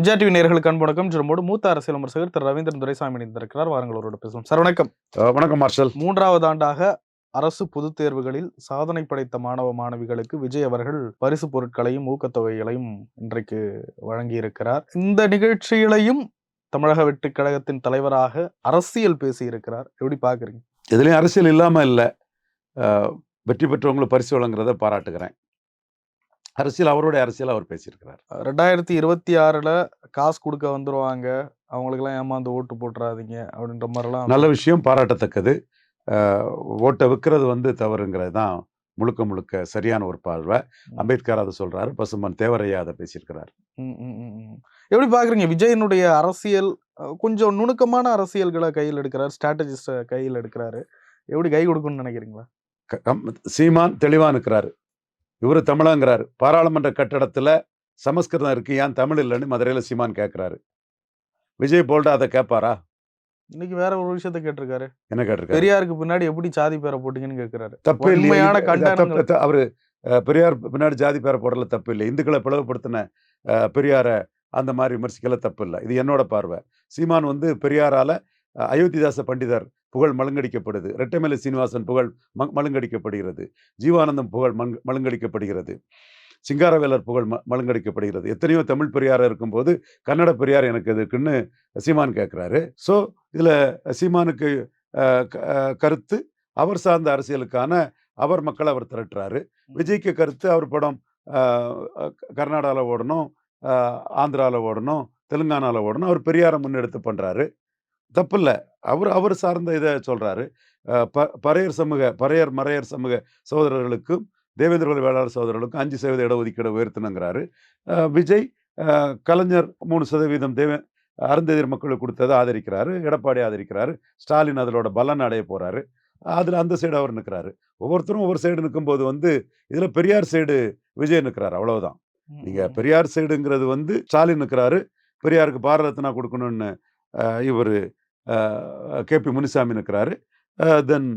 MGR TV நேர்களுக்கு அன்பு வணக்கம். நம்மோடு மூத்த அரசியல் விமர்சகர் திரு ரவீந்திரன் துரைசாமி இணைந்திருக்கிறார். வாருங்கள் அவரோட பேசலாம் சார் வணக்கம். வணக்கம் மார்ஷல். மூன்றாவது ஆண்டாக அரசு பொதுத் தேர்வுகளில் சாதனை படைத்த மாணவ மாணவிகளுக்கு விஜய் அவர்கள் பரிசு பொருட்களையும் ஊக்கத்தொகைகளையும் இன்றைக்கு வழங்கியிருக்கிறார். இந்த நிகழ்ச்சியிலையும் தமிழக வெற்றிக் கழகத்தின் தலைவராக அரசியல் பேசியிருக்கிறார். எப்படி பாக்குறீங்க இதுலயும் அரசியல் இல்லாம இல்லை. வெற்றி பெற்றவங்களுக்கு பரிசு வழங்குறத பாராட்டுகிறேன். அரசியல் அவருடைய அரசியல் அவர் பேசியிருக்கிறார். ரெண்டாயிரத்தி இருபத்தி ஆறுல காசு கொடுக்க வந்துருவாங்க. அவங்களுக்கெல்லாம் ஏமாந்து ஓட்டு போட்டுறாதீங்க அப்படின்ற மாதிரிலாம் நல்ல விஷயம் பாராட்டத்தக்கது. ஓட்டை விற்கிறது வந்து தவறுங்கிறது தான் முழுக்க முழுக்க சரியான ஒரு பார்வை. அம்பேத்கர் அதை சொல்றாரு பசுமன் தேவரையா அதை பேசியிருக்கிறார். எப்படி பாக்குறீங்க? விஜயனுடைய அரசியல் கொஞ்சம் நுணுக்கமான அரசியல்களை கையில் எடுக்கிறார் ஸ்ட்ராட்டஜிஸ்ட கையில் எடுக்கிறாரு. எப்படி கை கொடுக்கணும்னு நினைக்கிறீங்களா? சீமான் தெளிவா நிற்கிறாரு. இவரு தமிழங்கிறாரு. பாராளுமன்ற கட்டடத்துல சமஸ்கிருதம் இருக்கு. ஏன் தமிழ் இல்லைன்னு மதுரையில சீமான் கேட்கிறாரு விஜய் போல்டா அதை கேட்பாரா இன்னைக்கு வேற ஒரு விஷயத்த கேட்டிருக்காரு. என்ன கேட்டிருக்காரு? பெரியாருக்கு பின்னாடி எப்படி சாதி பேரை போட்டீங்கன்னு கேட்கிறாரு தப்பு இல்லையே. உண்மையான இது- கண்டனங்கள். தப்பு- த- அவரு பெரியார் பின்னாடி ஜாதி பேரை போடல தப்பு இல்லை இந்துக்களை பிளவுபடுத்தின பெரியார அந்த மாதிரி விமர்சிக்கல தப்பு இல்லை. இது என்னோட பார்வை. சீமான் வந்து பெரியாரால அயோத்திதாச பண்டிதர் புகழ் மழுங்கடிக்கப்படுது. ரெட்டமலை சீனிவாசன் புகழ் ம- மழுங்கடிக்கப்படுகிறது. ஜீவானந்தம் புகழ் மங்- மழுங்கடிக்கப்படுகிறது. சிங்காரவேலர் புகழ் ம- மழுங்கடிக்கப்படுகிறது. எத்தனையோ தமிழ் பெரியார் இருக்கும்போது கன்னட பெரியார் எனக்கு எதுக்குன்னு சீமான் கேட்குறாரு ஸோ இதில் சீமானுக்கு கருத்து அவர் சார்ந்த அரசியலுக்கான அவர் மக்களை அவர் திரட்டுறாரு. விஜய்க்கு கருத்து அவர் படம் கர்நாடகாவில் ஓடணும் ஆந்திராவில் ஓடணும் தெலுங்கானாவில் ஓடணும் அவர் பெரியாரை முன்னெடுத்து பண்ணுறாரு தப்பில்லை. அவர் அவர் சார்ந்த இதை சொல்கிறாரு ப பறையர் சமூக பறையர் மறையர் சமூக சகோதரர்களுக்கும் தேவேந்திரகுல வேளாளர் சகோதரர்களுக்கும் அஞ்சு சதவீத இடஒதுக்கீடு உயர்த்தணுங்கிறாரு அஹ், விஜய் கலைஞர் மூணு சதவீதம் தேவ அருந்ததிர் மக்களுக்கு கொடுத்ததை ஆதரிக்கிறாரு எடப்பாடி ஆதரிக்கிறாரு. ஸ்டாலின் அதனோட பலன் அடைய போறாரு. அதில் அந்த சைடு அவர் நிற்கிறாரு ஒவ்வொருத்தரும் ஒவ்வொரு சைடு நிற்கும்போது வந்து இதில் பெரியார் சைடு விஜய் நிற்கிறாரு அவ்வளவுதான். ம், நீங்க ம். பெரியார் சைடுங்கிறது வந்து ஸ்டாலின் நிற்கிறாரு பெரியாருக்கு பாரத ரத்னா கொடுக்கணும்னு இவர் கே. பி. முனிசாமி நிற்கிறாரு தென்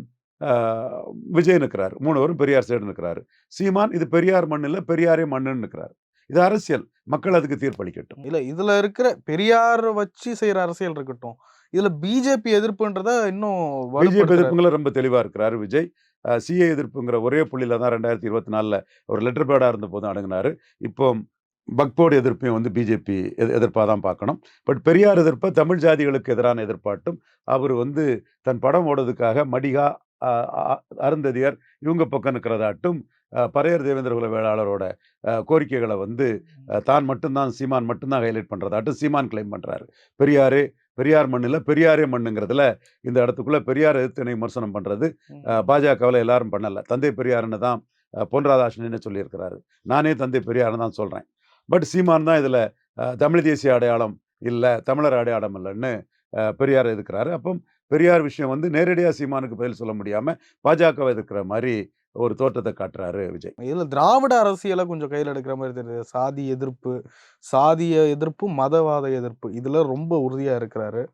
விஜய் நிற்கிறாரு மூணவரும் பெரியார் சைடு நிற்கிறாரு சீமான் இது பெரியார் மண் இல்லை பெரியாரே மண்ணுன்னு நிற்கிறாரு இது அரசியல். மக்கள் அதுக்கு தீர்ப்பளிக்கட்டும். இல்ல இதுல இருக்கிற பெரியார் வச்சு செய்யற அரசியல் இருக்கட்டும். இதுல பிஜேபி எதிர்ப்புன்றத இன்னும் பிஜேபி. எதிர்ப்புங்கள ரொம்ப தெளிவா இருக்கிறாரு விஜய். சிஏ எதிர்ப்புங்கிற ஒரே புள்ளியில தான் ரெண்டாயிரத்தி இருபத்தி நாலுல ஒரு லெட்டர் பேடா இருந்த போதும் அடங்கினாரு இப்போ பக்போர்டு எதிர்ப்பையும் வந்து பிஜேபி எதிர்ப்பாக தான் பார்க்கணும். பட் பெரியார் எதிர்ப்பை தமிழ் ஜாதிகளுக்கு எதிரான எதிர்ப்பாட்டும் அவர் வந்து தன் படம் ஓடுறதுக்காக மடிகா அருந்ததியர் இவங்க பக்கம் நிற்கிறதாட்டும் அஹ், பறையர் தேவேந்திரகுல வேளாளரோட கோரிக்கைகளை வந்து தான் மட்டும்தான் சீமான் மட்டும்தான் ஹைலைட் பண்ணுறதாட்டும் சீமான் கிளைம் பண்ணுறாரு பெரியாரே பெரியார் மண்ணில் பெரியாரே மண்ணுங்கிறதுல இந்த இடத்துக்குள்ள பெரியார் எதிர்த்து விமர்சனம் பண்ணுறது. பாஜகவில் எல்லாரும் பண்ணல. தந்தை பெரியார்னு தான் பொன் ராதாகிருஷ்ணன் சொல்லியிருக்கிறாரு? நானே தந்தை பெரியார்னு தான் சொல்கிறேன் பட் சீமான் தான் இதில் தமிழ் தேசிய அடையாளம் இல்லை தமிழர் அடையாளம் இல்லைன்னு பெரியார் எதுக்குறாரு. அப்போ பெரியார் விஷயம் வந்து நேரடியாக சீமானுக்கு பதில் சொல்ல முடியாமல் பாஜகவை எதிர்க்கிற மாதிரி ஒரு தோற்றத்தை காட்டுறாரு விஜய். இதுல திராவிட அரசியலை கொஞ்சம் கையில் எடுக்கிற மாதிரி தெரியுது. சாதி எதிர்ப்பு சாதிய எதிர்ப்பு மதவாத எதிர்ப்பு இதுல ரொம்ப உறுதியா இருக்கிறாரு.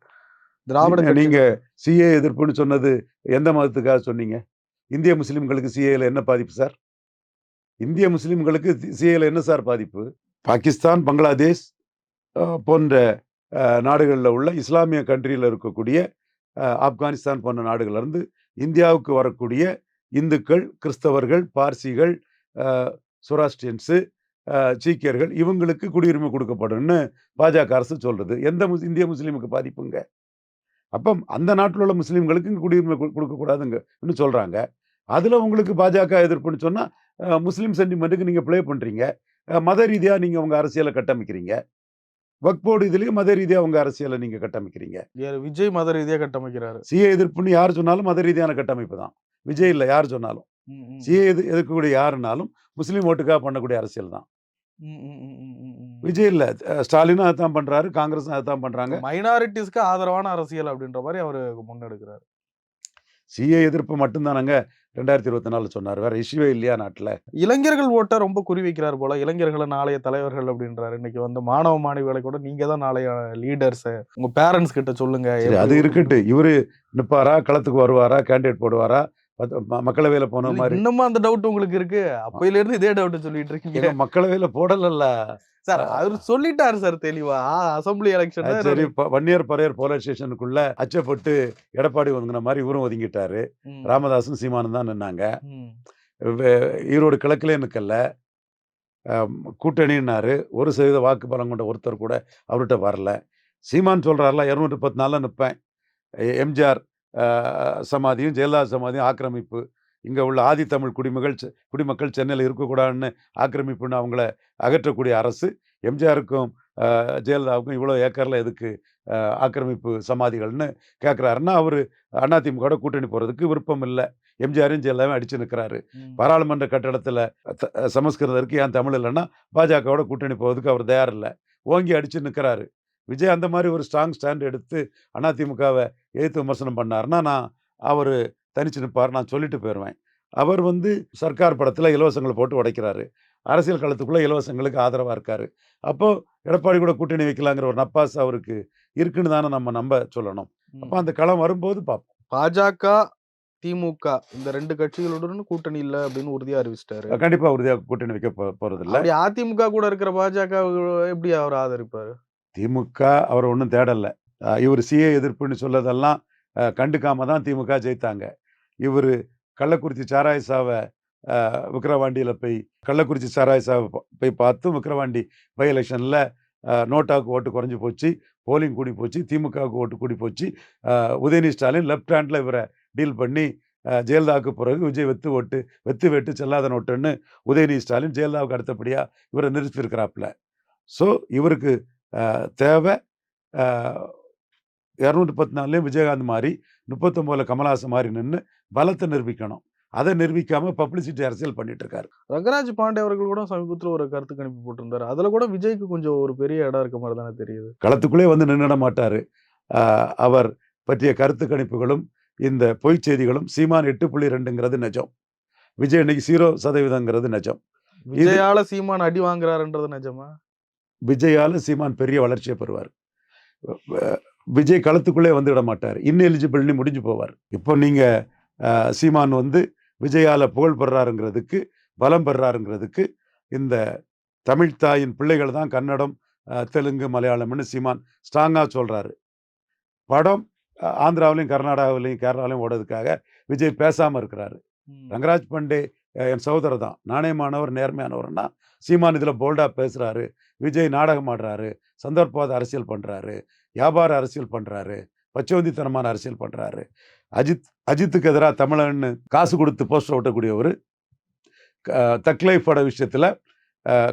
திராவிட நீங்க- கட்சி- நீங்க சிஏ எதிர்ப்புன்னு சொன்னது எந்த மதத்துக்காக சொன்னீங்க? இந்திய முஸ்லிம்களுக்கு சிஏல என்ன பாதிப்பு சார்? இந்திய முஸ்லிம்களுக்கு சிஏல என்ன சார் பாதிப்பு? பாகிஸ்தான் பங்களாதேஷ் போன்ற நாடுகளில் உள்ள இஸ்லாமிய கண்ட்ரியில் இருக்கக்கூடிய ஆப்கானிஸ்தான் போன்ற நாடுகளிலிருந்து இந்தியாவுக்கு வரக்கூடிய இந்துக்கள் கிறிஸ்தவர்கள் பார்சிகள் சுராஸ்டியன்ஸு சீக்கியர்கள் இவங்களுக்கு குடியுரிமை கொடுக்கப்படும்னு பாஜக அரசு சொல்கிறது எந்த முஸ் இந்திய முஸ்லீமுக்கு பாதிப்புங்க? அப்போ அந்த நாட்டில் உள்ள முஸ்லீம்களுக்கு இங்கே குடியுரிமை கொடு- கொடுக்கக்கூடாதுங்கன்னு சொல்கிறாங்க அதில் உங்களுக்கு பாஜக எதிர்ப்புன்னு சொன்னால் முஸ்லீம் சென்டிமெண்ட்டுக்கு நீங்கள் ப்ளே பண்ணுறீங்க மத ரீதியாக நீங்கள் உங்கள் அரசியலை கட்டமைக்கிறீங்க. வக்போர்டு இதுலேயும் மத ரீதியாக உங்கள் அரசியலை நீங்கள் கட்டமைக்கிறீங்க. விஜய் மத ரீதியா கட்டமைக்கிறாரு. சிஏ எதிர்ப்புன்னு யார் சொன்னாலும் மத ரீதியான கட்டமைப்பு தான். விஜய் இல்லை யார் சொன்னாலும். சிஏ எது எதிர்க்கக்கூடிய யாருனாலும் முஸ்லீம் ஓட்டுக்காக பண்ணக்கூடிய அரசியல் தான். விஜய் இல்லை. ஸ்டாலினும் அதான் பண்ணுறாரு காங்கிரஸும் அதான் பண்ணுறாங்க மைனாரிட்டிஸ்க்கு ஆதரவான அரசியல் அப்படின்ற மாதிரி அவரு முன்னெடுக்கிறாரு. சிஏ எதிர்ப்பு மட்டும்தானங்க? ரெண்டாயிரத்தி இருபத்தி நாலு சொன்னார். வேற இஷ்யூவே இல்லையா நாட்டில்? இளைஞர்கள் ஓட்ட ரொம்ப குறி வைக்கிறார் போல. இளைஞர்களை நாளைய தலைவர்கள் அப்படின்றாரு. இன்னைக்கு வந்து மாணவ மாணவிகளை கூட நீங்க தான் நாளைய லீடர்ஸ் உங்க பேரண்ட்ஸ் கிட்ட சொல்லுங்க. அது இருக்கட்டு இவரு நிப்பாரா? களத்துக்கு வருவாரா? கேண்டிடேட் போடுவாரா? மக்களவையில போன மாதிரி. இன்னமும் அந்த டவுட் உங்களுக்கு இருக்கு. அப்பையில இருந்து இதே டவுட் சொல்லிட்டு இருக்கீங்க. மக்களவையில போடலல்ல. சார் அவர் சொல்லிட்டாரு சார் தெளிவா. அசம்பிளி எலெக்ஷன் சரி வன்னியர் பரையர் போலீஸ் ஸ்டேஷனுக்குள்ள அச்சப்பட்டு எடப்பாடி ஒதுங்கின மாதிரி இவரும் ஒதுங்கிட்டாரு. ராமதாசும் சீமானும் தான் நின்னாங்க. ஈரோடு கிழக்குலே நிற்கல கூட்டணின்னாரு. ஒரு சதவீத வாக்கு பலம் கொண்ட ஒருத்தர் கூட அவர்கிட்ட வரல. சீமான் சொல்றாருல இரநூற்றி பத்து நாளில் நிற்பேன் எம்ஜிஆர் சமாதியும் ஜெயலலிதா சமாதியும் ஆக்கிரமிப்பு. இங்கே உள்ள ஆதித்தமிழ் குடிமகள் குடிமக்கள் சென்னையில் இருக்கக்கூடாதுன்னு ஆக்கிரமிப்புன்னு அவங்கள அகற்றக்கூடிய அரசு எம்ஜிஆருக்கும் ஜெயலலிதாவுக்கும் இவ்வளோ ஏக்கரில் எதுக்கு ஆக்கிரமிப்பு சமாதிகள்னு கேட்குறாருன்னா அவர் அதிமுக கூட்டணி போகிறதுக்கு விருப்பம் இல்லை. எம்ஜிஆரையும் ஜெயலலிதாவும் அடிச்சு நிற்கிறாரு பாராளுமன்ற கட்டடத்தில் சமஸ்கிருதம் இருக்கு ஏன் தமிழ் இல்லைன்னா பாஜகவோட கூட்டணி போவதுக்கு அவர் தயார் இல்லை. ஓங்கி அடிச்சு நிற்கிறாரு விஜய் அந்த மாதிரி ஒரு ஸ்ட்ராங் ஸ்டாண்ட் எடுத்து அதிமுகவை எதிர்த்து விமர்சனம் பண்ணாருன்னா நான் அவர் தனிச்சு நிற்பார் நான் சொல்லிட்டு போயிடுவேன் அவர் வந்து சர்க்கார் படத்தில் இலவசங்களை போட்டு உடைக்கிறாரு. அரசியல் களத்துக்குள்ளே இலவசங்களுக்கு ஆதரவாக இருக்காரு. அப்போ எடப்பாடி கூட கூட்டணி வைக்கலாங்கிற ஒரு நப்பாஸ் அவருக்கு இருக்குன்னு தானே நம்ம நம்ப சொல்லணும். அப்போ அந்த களம் வரும்போது பார்ப்போம் பாஜக திமுக இந்த ரெண்டு கட்சிகளுடன் கூட்டணி இல்ல அப்படின்னு உறுதியா அறிவிச்சிட்டாரு. கண்டிப்பாக உறுதியாக கூட்டணி வைக்க போ போகிறதில்ல அப்படி அதிமுக கூட இருக்கிற பாஜக எப்படி அவர் ஆதரிப்பாரு? திமுக அவர் ஒன்றும் தேடலை. இவர் சிஏ எதிர்ப்புன்னு சொல்லதெல்லாம் கண்டுக்காம தான் திமுக ஜெயித்தாங்க. இவர் கள்ளக்குறிச்சி சாராயசாவை விக்ரவாண்டியில் விக்கிரவாண்டியில் போய் கள்ளக்குறிச்சி சாராயசாவை போய் பார்த்து விக்கிரவாண்டி பை எலெக்ஷனில் நோட்டாவுக்கு ஓட்டு குறைஞ்சி போச்சு போலிங் கூடி போச்சு திமுகவுக்கு ஓட்டு கூடி போச்சு. அஹ் உதயநிதி ஸ்டாலின் லெஃப்ட் ஹேண்டில் இவரை டீல் பண்ணி ஜெயலலிதாவுக்கு பிறகு விஜய் வெத்து ஓட்டு வெத்து வெட்டு செல்லாத நோட்டுன்னு உதயநிதி ஸ்டாலின் ஜெயலலிதாவுக்கு அடுத்தபடியாக இவரை நிறுத்தியிருக்கிறாப்புல. ஸோ இவருக்கு தேவை இரநூத்தி பத்து நாலுலேயும் விஜயகாந்த் மாதிரி முப்பத்தொம்போதில் கமலஹாசன் மாதிரி நின்று பலத்தை நிரூபிக்கணும். அதை நிரூபிக்காம பப்ளிசிட்டி அரசியல் பண்ணிட்டு இருக்காரு ரங்கராஜ் பாண்டே அவர்கள் கூட சமீபத்துல ஒரு கருத்து கணிப்பு போட்டிருந்தாரு. அதுல கூட விஜய்க்கு கொஞ்சம் ஒரு பெரிய இடம் இருக்க மாதிரி தானே தெரியுது. களத்துக்குள்ளே வந்து நின்றுட மாட்டார். அவர் பற்றிய கருத்து கணிப்புகளும் இந்த பொய்ச் செய்திகளும் சீமான் எட்டு புள்ளி ரெண்டுங்கிறது நிஜம். விஜய் இன்னைக்கு ஜீரோ சதவீதங்கிறது நிஜம். விஜயால சீமான் அடி வாங்குறாருன்றது நிஜமா? விஜயால சீமான் பெரிய வளர்ச்சியை பெறுவார். விஜய் களத்துக்குள்ளே வந்து விட மாட்டார். இன்எலிஜிபிள்னு முடிஞ்சு போவார். இப்போ நீங்க அஹ், சீமான் வந்து விஜயால புகழ் பெறாருங்கிறதுக்கு பலம் பெறாருங்கிறதுக்கு இந்த தமிழ் தாயின் பிள்ளைகள் தான் கன்னடம் தெலுங்கு மலையாளம்னு சீமான் ஸ்ட்ராங்காக சொல்றாரு. படம் ஆந்திராவிலையும் கர்நாடகாவிலையும் கேரளாவிலையும் ஓடுறதுக்காக விஜய் பேசாம இருக்கிறாரு. ரங்கராஜ் பண்டே என் சகோதரர் தான். நாணயமானவர் நேர்மையானவர்னா சீமான் இதில் போல்டாக பேசுகிறாரு விஜய் நாடகம் ஆடுறாரு. சந்தர்ப்பவாத அரசியல் பண்ணுறாரு வியாபார அரசியல் பண்ணுறாரு பச்சவந்தித்தனமான அரசியல் பண்ணுறாரு அஜித் அஜித்துக்கு எதிராக தமிழன்னு காசு கொடுத்து போஸ்டர் ஓட்டக்கூடியவர் தக்லைஃப் பட விஷயத்தில்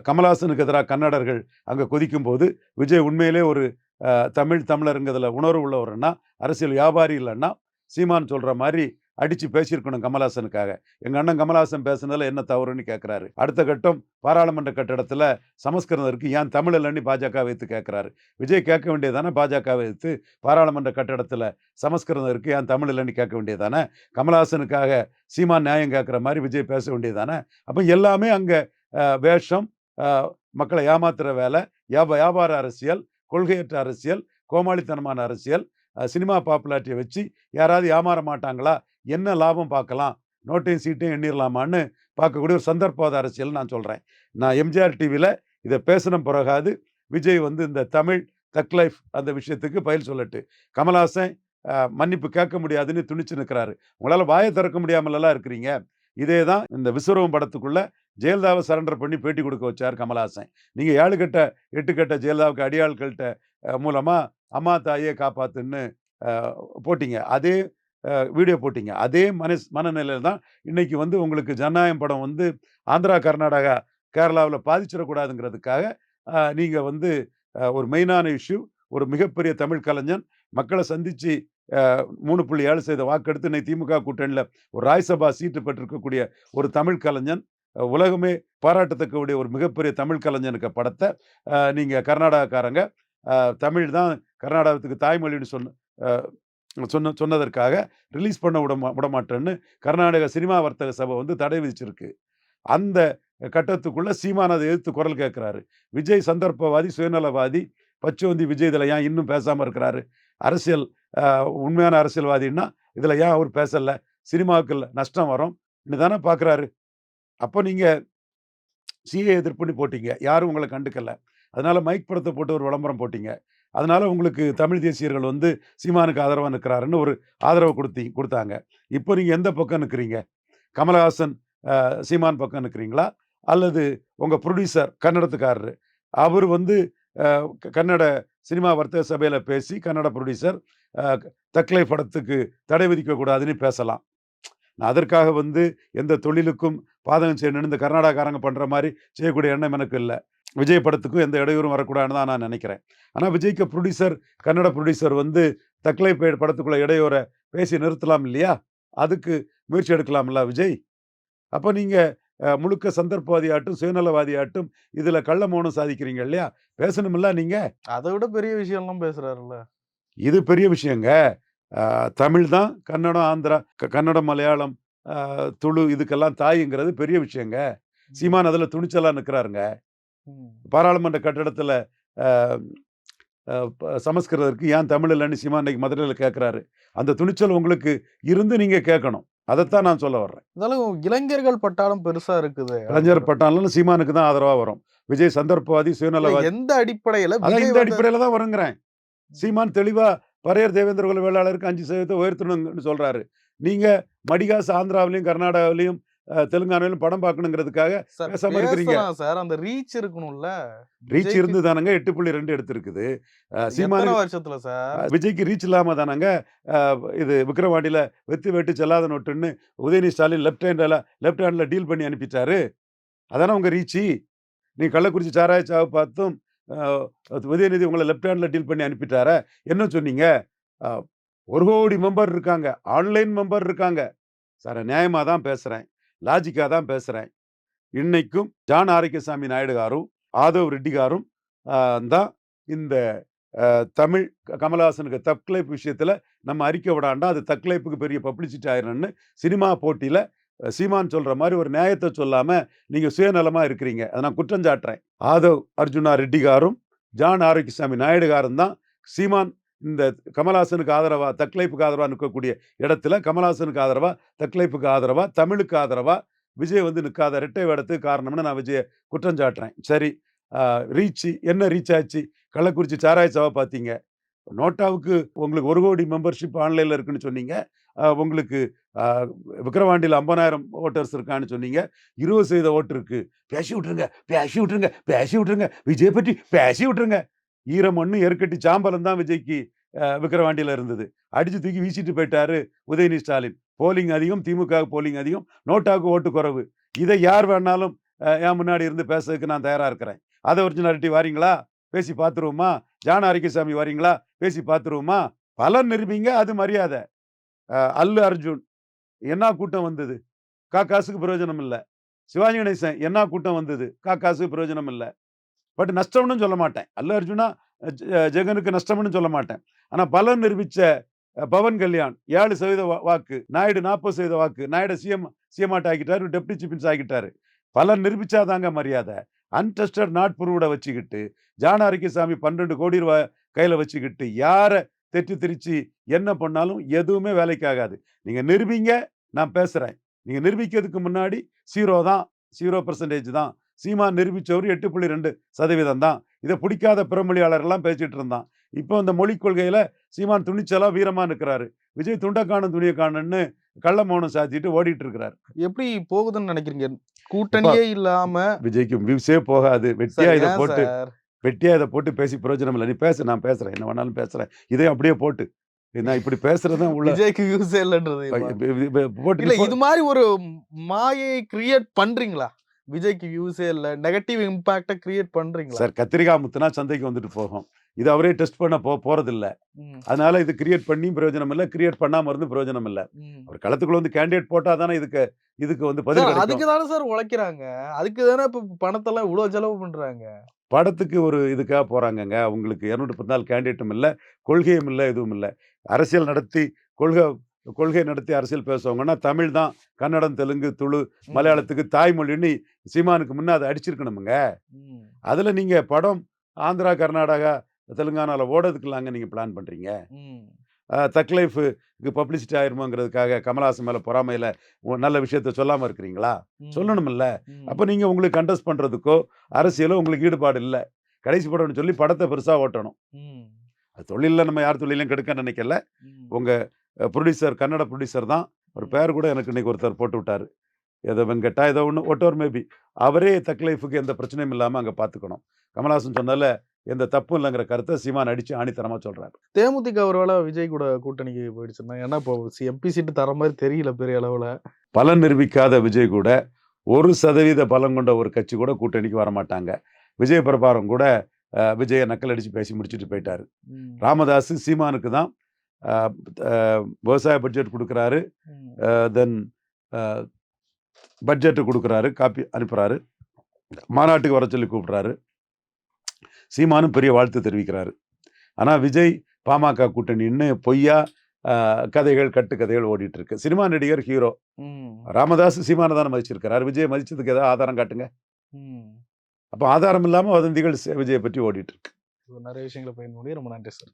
கமலாசனுக்கு எதிராக கன்னடர்கள் அங்கே கொதிக்கும் போது விஜய் உண்மையிலே ஒரு தமிழ் தமிழருங்கிறதுல உணர்வு உள்ளவர்னா அரசியல் வியாபாரி இல்லைன்னா சீமான் சொல்கிற மாதிரி அடித்து பேசியிருக்கணும் கமல்ஹாசனுக்காக. எங்கள் அண்ணன் கமல்ஹாசன் பேசுனதில் என்ன தவறுன்னு கேட்குறாரு அடுத்த கட்டம் பாராளுமன்ற கட்டடத்தில் சமஸ்கிருதம் இருக்குது ஏன் தமிழ் இல்லைன்னு பாஜக வைத்து கேட்குறாரு விஜய் கேட்க வேண்டியதானே பாஜக வைத்து பாராளுமன்ற கட்டடத்தில் சமஸ்கிருதம் இருக்குது ஏன் தமிழ் இல்லைன்னு கேட்க வேண்டியதானே கமல்ஹாசனுக்காக சீமா நியாயம் கேட்குற மாதிரி விஜய் பேச வேண்டியதானே அப்போ எல்லாமே அங்கே வேஷம் மக்களை ஏமாத்துகிற வேலை வியாப வியாபார அரசியல் கொள்கையற்ற அரசியல் கோமாளித்தனமான அரசியல் சினிமா பாப்புலாரிட்டியை வச்சு யாராவது ஏமாற மாட்டாங்களா? என்ன லாபம் பார்க்கலாம்? நோட்டையும் சீட்டையும் எண்ணிடலாமான்னு பார்க்கக்கூடிய ஒரு சந்தர்ப்பவாத அரசியல் நான் சொல்கிறேன் நான் எம்ஜிஆர் டிவியில் இதை பேசின பிறகாது. விஜய் வந்து இந்த தமிழ் தக் லைஃப் அந்த விஷயத்துக்கு பயில் சொல்லட்டு. கமல்ஹாசன் மன்னிப்பு கேட்க முடியாதுன்னு துணிச்சு நிற்கிறாரு உங்களால் வாயை திறக்க முடியாமலெல்லாம் இருக்கிறீங்க. இதே தான் இந்த விஸ்வரூபம் படத்துக்குள்ள ஜெயலலிதாவை சரண்டர் பண்ணி பேட்டி கொடுக்க வச்சார் கமல்ஹாசன். நீங்கள் ஏழு கட்ட எட்டு கட்ட ஜெயலலிதாவுக்கு அடியாள்கள்கிட்ட மூலமாக அம்மா தாயே காப்பாத்துன்னு போட்டிங்க. அதே வீடியோ போட்டிங்க. அதே மனஸ் மனநிலையில் தான் இன்றைக்கி வந்து உங்களுக்கு ஜனநாயகம் படம் வந்து ஆந்திரா கர்நாடகா கேரளாவில் பாதிச்சிடக்கூடாதுங்கிறதுக்காக நீங்கள் வந்து ஒரு மெயினான இஷ்யூ ஒரு மிகப்பெரிய தமிழ் கலைஞன் மக்களை சந்தித்து மூணு புள்ளி ஏழு செய்த வாக்கெடுத்து இன்னைக்கு திமுக கூட்டணியில் ஒரு ராஜ்சபா சீட்டு பெற்றிருக்கக்கூடிய ஒரு தமிழ் கலைஞன் உலகமே பாராட்டத்தக்கக்கூடிய ஒரு மிகப்பெரிய தமிழ் கலைஞனுக்கு படத்தை நீங்கள் கர்நாடகாக்காரங்க தமிழ் தான் கர்நாடகத்துக்கு தாய்மொழின்னு சொன்ன சொன்ன சொன்னதற்காக ரிலீஸ் பண்ண விட விடமாட்டேன்னு விட மாட்டேன்னு கர்நாடக சினிமா வர்த்தக சபை வந்து தடை விதிச்சிருக்கு. அந்த கட்டத்துக்குள்ளே சீமான் அதை எதிர்த்து குரல் கேட்குறாரு. விஜய் சந்தர்ப்பவாதி சுயநலவாதி பச்சோந்தி விஜய் இதில் ஏன் இன்னும் பேசாமல் இருக்கிறாரு? அரசியல் உண்மையான அரசியல்வாதின்னா இதில் ஏன் அவர் பேசலை? சினிமாவுக்கு நஷ்டம் வரும். தானே பார்க்குறாரு அப்போ நீங்கள் சிஏ எதிர்ப்புன்னு போட்டீங்க. யாரும் உங்களை கண்டுக்கலை. அதனால் மைக் படத்தை போட்டு ஒரு விளம்பரம் போட்டீங்க. அதனால உங்களுக்கு தமிழ் தேசியர்கள் வந்து சீமானுக்கு ஆதரவாக நிற்கிறாருன்னு ஒரு ஆதரவு கொடுத்தி கொடுத்தாங்க. இப்போ நீங்கள் எந்த பக்கம் நிற்கிறீங்க? கமலஹாசன் சீமான் பக்கம் நிற்கிறீங்களா? அல்லது உங்கள் ப்ரொடியூசர் கன்னடத்துக்காரரு அவர் வந்து கன்னட சினிமா வர்த்தக சபையில் பேசி கன்னட ப்ரொடியூசர் தக்கலை படத்துக்கு தடை விதிக்கக்கூடாதுன்னு பேசலாம். நான் அதற்காக வந்து எந்த தொழிலுக்கும் பாதகம் செய்யணும்னு இந்த கர்நாடகாரங்க பண்ணுற மாதிரி செய்யக்கூடிய எண்ணம் எனக்கு இல்லை. விஜய் படத்துக்கும் எந்த இடையூறும் வரக்கூடாதுன்னு தான் நான் நினைக்கிறேன். ஆனால் விஜய்க்கு ப்ரொடியூசர் கன்னட ப்ரொடியூசர் வந்து தக்கலை பே- படத்துக்குள்ள இடையூறை பேசி நிறுத்தலாம் இல்லையா? அதுக்கு முயற்சி எடுக்கலாம்ல விஜய்? அப்போ நீங்க அஹ், முழுக்க சந்தர்ப்பவாதியாட்டும் சுயநலவாதியாட்டும் இதுல கள்ள மௌனம் சாதிக்கிறீங்க இல்லையா? பேசணுமில்ல நீங்க? அதை விட பெரிய விஷயம்லாம் பேசுறாருல்ல. இது பெரிய விஷயங்க. தமிழ் தான் கன்னடம் ஆந்திரா க- கன்னடம் மலையாளம் துளு இதுக்கெல்லாம் தாய்ங்கிறது பெரிய விஷயங்க. சீமான் அதுல துணிச்சலா நிற்கிறாருங்க. பாராளுமன்ற கட்டடத்துல சமஸ்கிருதருக்கு ஏன் தமிழ் இல்லைன்னு சீமான் இன்னைக்கு மதுரையில் கேட்குறாரு அந்த துணிச்சல் உங்களுக்கு இருந்து நீங்க கேட்கணும். அதைத்தான் நான் சொல்ல வர்றேன். இருந்தாலும் இளைஞர்கள் பட்டாளம் பெருசா இருக்குது கலைஞர் பட்டாலும் சீமானுக்கு தான் ஆதரவா வரும். விஜய் சந்தர்ப்பவாதி சுயநலவாதி எந்த அடிப்படையில அதான் இந்த அடிப்படையில தான் வருங்கிறேன். சீமான் தெளிவா பரையர் தேவேந்திர குல வேளாளருக்கு அஞ்சு சதவீதத்தை உயர்த்தணும்னு சொல்றாரு. நீங்க மடிகாசு ஆந்திராவிலையும் கர்நாடகாவிலையும் அஹ், தெலுங்கானாவிலும் படம் பார்க்கணுங்கிறதுக்காக பேசாம இருக்கிறீங்க. சார். அந்த ரீச் இருக்கணும்ல ரீச் இருந்து தானங்க எட்டு புள்ளி ரெண்டு எடுத்திருக்குது. சீமானுக்கு வருஷத்துல சார்? விஜய்க்கு ரீச் இல்லாம தானங்க இது விக்ரவாண்டியில வெத்து வெட்டு செல்லாத நோட்டுன்னு Udhayanidhi Stalin left handle left handle deal பண்ணி அனுப்பிட்டாரு. அதானே உங்க ரீச்சி? நீ கள்ளக்குறிச்சி சாராய சாவை பார்த்தும் உதயநிதி உங்களை லெஃப்ட் ஹேண்டில் டீல் பண்ணி அனுப்பிட்டார? என்ன சொன்னீங்க? ஒரு கோடி மெம்பர் இருக்காங்க ஆன்லைன் மெம்பர் இருக்காங்க. சார் நியாயமாக தான் பேசுகிறேன் லாஜிக்காக தான் பேசுகிறேன் இன்னைக்கும் ஜான் ஆரோக்கியசாமி நாயுடு காரும் ஆதவ் ரெட்டி காரும் தான் இந்த தமிழ் கமல்ஹாசனுக்கு கமலஹாசனுக்கு விஷயத்தில் நம்ம அறிக்கை விடாண்டா அது தக்லைப்புக்கு பெரிய பப்ளிசிட்டி ஆயிரணும்னு சினிமா போட்டியில் சீமான் சொல்கிற மாதிரி ஒரு நியாயத்தை சொல்லாமல் நீங்கள் சுயநலமாக இருக்கிறீங்க. அதை நான் குற்றம் சாட்டுறேன். ஆதவ் அர்ஜுனா ரெட்டி காரும் ஜான் ஆரோக்கியசாமி நாயுடு காரும் தான் சீமான் இந்த கமலாசனுக்கு ஆதரவாக தக்லைப்புக்கு ஆதரவாக நிற்கக்கூடிய இடத்துல கமலாசனுக்கு ஆதரவாக தக்லைப்புக்கு ஆதரவாக தமிழுக்கு ஆதரவாக விஜய் வந்து நிற்காத ரெட்டை வேடத்துக்கு காரணம்னு நான் விஜய குற்றம் சாட்டுறேன். சரி ரீச் என்ன ரீச் ஆச்சு? கள்ளக்குறிச்சி சாராய சவா பார்த்தீங்க. நோட்டாவுக்கு உங்களுக்கு ஒரு கோடி மெம்பர்ஷிப் ஆன்லைனில் இருக்குன்னு சொன்னீங்க. உங்களுக்கு விக்ரவாண்டியில் ஐம்பதாயிரம் ஓட்டர்ஸ் இருக்கான்னு சொன்னீங்க. இருபது சதவீத ஓட்டு இருக்கு. பேசி விட்டுருங்க பேசி விட்டுருங்க பேசி விட்டுருங்க. விஜய் பற்றி பேசி விட்டுருங்க. ஈரம் எருக்கட்டி சாம்பலம் தான் விஜய்க்கு விக்கிரவாண்டியில் இருந்தது. அடிச்சு தூக்கி வீசிட்டு போயிட்டாரு உதயநிதி ஸ்டாலின். போலிங் அதிகம் திமுக போலிங் அதிகம் நோட்டாவுக்கு ஓட்டு குறைவு. இதை யார் வேணாலும் என் முன்னாடி இருந்து பேசுறதுக்கு நான் தயாராக இருக்கிறேன். அதை ஒரிஜினாலிட்டி வாரீங்களா? பேசி பார்த்துருவோமா ஜான அரிக்கசாமி வரீங்களா? பேசி பார்த்துருவோமா பலன் நிரூபிங்க அது மரியாதை. அல்லு அர்ஜுன் என்ன கூட்டம் வந்தது? காக்காசுக்கு பிரயோஜனம் இல்லை சிவாஜி கணேசன் என்ன கூட்டம் வந்தது? காக்காசுக்கு பிரயோஜனம் இல்லை பட் நஷ்டம்னு சொல்ல மாட்டேன். அல்ல அர்ஜுனா ஜெ- ஜெகனுக்கு நஷ்டம்னு சொல்ல மாட்டேன். ஆனால் பலன் நிரூபித்த பவன் கல்யாண் ஏழு சதவீத வா- வாக்கு நாயுடு நாற்பது சதவீத வாக்கு நாயுடு சிஎம் சிஎம் ஆட் ஆக்கிட்டாரு டெப்டி சீஃப் மினிஸ்டர் ஆக்கிட்டாரு. பலன் நிரூபிச்சாதாங்க மரியாதை. அன்டெஸ்டட் நாட் ப்ரூவ்ட வச்சுக்கிட்டு ஜான சாமி பன்னெண்டு கோடி ரூபாய் கையில் வச்சுக்கிட்டு யாரை தெற்றி திரிச்சு என்ன பண்ணாலும் எதுவுமே வேலைக்கு ஆகாது நிரூபிங்க நான் பேசுகிறேன் நீங்கள் நிரூபிக்கிறதுக்கு முன்னாடி சீரோ தான் ஜீரோ பர்சன்டேஜ் தான். சீமா நிரூபிச்சவர் எட்டு புள்ளி ரெண்டு சதவீதம் தான். இதை பிடிக்காத பிறமொழியாளர்லாம் பேசிட்டு இருந்தான். இப்போ இந்த மொழிக் கொள்கையில சீமான் துணிச்சலா வீரமா நிற்கிறாரு விஜய் துண்டை காணும் துணியை காணுன்னு கள்ள மௌனம் சாத்திட்டு ஓடிட்டு இருக்கிறாரு. எப்படி போகுதுன்னு நினைக்கிறீங்க? கூட்டணியே இல்லாம விஜய்க்கு வியூஸே போகாது. வெட்டியா இதை போட்டு? வெட்டியா இதை போட்டு பேசி பிரயோஜனம் இல்லை நீ பேசு நான் பேசுறேன். என்ன வேணாலும் பேசுறேன். இதையும் அப்படியே போட்டு. நான் இப்படி பேசுறதுதான் உள்ள விஜய்க்கு யூஸ் இல்லன்றது போட்டு இது மாதிரி ஒரு மாயை கிரியேட் பண்றீங்களா? விஜய்க்கு யூஸே இல்ல நெகட்டிவ் இம்பாக்ட கிரியேட் பண்றீங்களா? சார் கத்திரிக்காய் முத்துனா சந்தைக்கு வந்துட்டு போகும். இது அவரே டெஸ்ட் பண்ண போ போறது இல்ல ம், அதனால இது கிரியேட் பண்ணி பிரயோஜனம் இல்ல கிரியேட் பண்ணாம இருந்து பிரயோஜனம் இல்ல. அவர் களத்துக்குள்ள வந்து கேண்டிடேட் போட்டா தானே இதுக்கு இதுக்கு வந்து பதில் அதுக்கு தானே சார் உழைக்கிறாங்க. அதுக்கு தானே இப்ப பணத்தெல்லாம் இவ்வளவு செலவு பண்றாங்க. படத்துக்கு ஒரு இதுக்காக போறாங்கங்க. அவங்களுக்கு இருநூற்றி பத்து நாள் கேண்டிடேட்டும் இல்லை கொள்கையும் இல்லை எதுவும் இல்லை. அரசியல் நடத்தி கொள்கை கொள்கை நடத்தி அரசியல் பேசுவாங்கன்னா தமிழ் தான். கன்னடம் தெலுங்கு துளு மலையாளத்துக்கு தாய்மொழின்னு சீமானுக்கு முன்ன அதை அடிச்சிருக்கணுமுங்க. அதுல நீங்க படம் ஆந்திரா கர்நாடகா தெலுங்கானால ஓடுறதுக்குலாங்க நீங்க பிளான் பண்றீங்க. ம். தக் லைஃபுக்கு பப்ளிசிட்டி ஆயிருமோங்கிறதுக்காக கமலஹாசன் மேலே பொறாமையில் நல்ல விஷயத்த சொல்லாமல் இருக்கிறீங்களா? சொல்லணுமில்ல. அப்போ நீங்கள் உங்களுக்கு கண்டெஸ்ட் பண்ணுறதுக்கோ அரசியலோ உங்களுக்கு ஈடுபாடு இல்லை. கடைசி படம்னு சொல்லி படத்தை பெருசாக ஓட்டணும். அது தொழிலில் நம்ம யார் தொழிலையும் கெடுக்க நினைக்கல. உங்கள் ப்ரொடியூசர் கன்னட ப்ரொடியூசர் தான். ஒரு ம். பேர் கூட எனக்கு இன்னைக்கு ஒருத்தர் போட்டு விட்டார். ஏதோ வெங்கட்டா ஏதோ ஒன்று ஒட்டோர் மேபி அவரே தக் லைஃபுக்கு எந்த பிரச்சனையும் இல்லாமல் அங்கே பார்த்துக்கணும் கமலஹாசன் சொன்னால எந்த தப்பும் இல்லைங்கிற கருத்தை சீமான் அடித்து ஆணித்தனமாக சொல்கிறார் தேமுதிக ஒருவேளை விஜய் கூட கூட்டணிக்கு போயிடுச்சுன்னா ஏன்னா இப்போ எம்பி சீட்டு தர மாதிரி தெரியல பெரிய அளவுல. பலன் நிரூபிக்காத விஜய் கூட ஒரு சதவீத பலம் கொண்ட ஒரு கட்சி கூட கூட்டணிக்கு வரமாட்டாங்க. விஜய் பிரபாரம் கூட விஜயை நக்கல் அடித்து பேசி முடிச்சுட்டு போயிட்டாரு. ராமதாஸ் சீமானுக்கு தான் விவசாய பட்ஜெட் கொடுக்குறாரு. தென் பட்ஜெட்டு கொடுக்குறாரு காப்பி அனுப்புகிறாரு மாநாட்டுக்கு வர சொல்லி கூப்பிட்றாரு. சீமானும் பெரிய வாழ்த்து தெரிவிக்கிறாரு. ஆனால் விஜய் பாமக கூட்டணின்னு பொய்யா கதைகள் கட்டுக்கதைகள் ஓடிட்டு இருக்கு. சினிமா நடிகர் ஹீரோ. ராமதாஸ் சீமானை தானே மதிச்சிருக்கிறார். விஜய் மதிச்சதுக்கு ஏதாவது ஆதாரம் காட்டுங்க. அப்போ ஆதாரம் இல்லாமல் வதந்திகள் விஜயை பற்றி ஓடிட்டு இருக்கு. நிறைய விஷயங்களை பயன்படுத்தி ரொம்ப நன்றி சார்.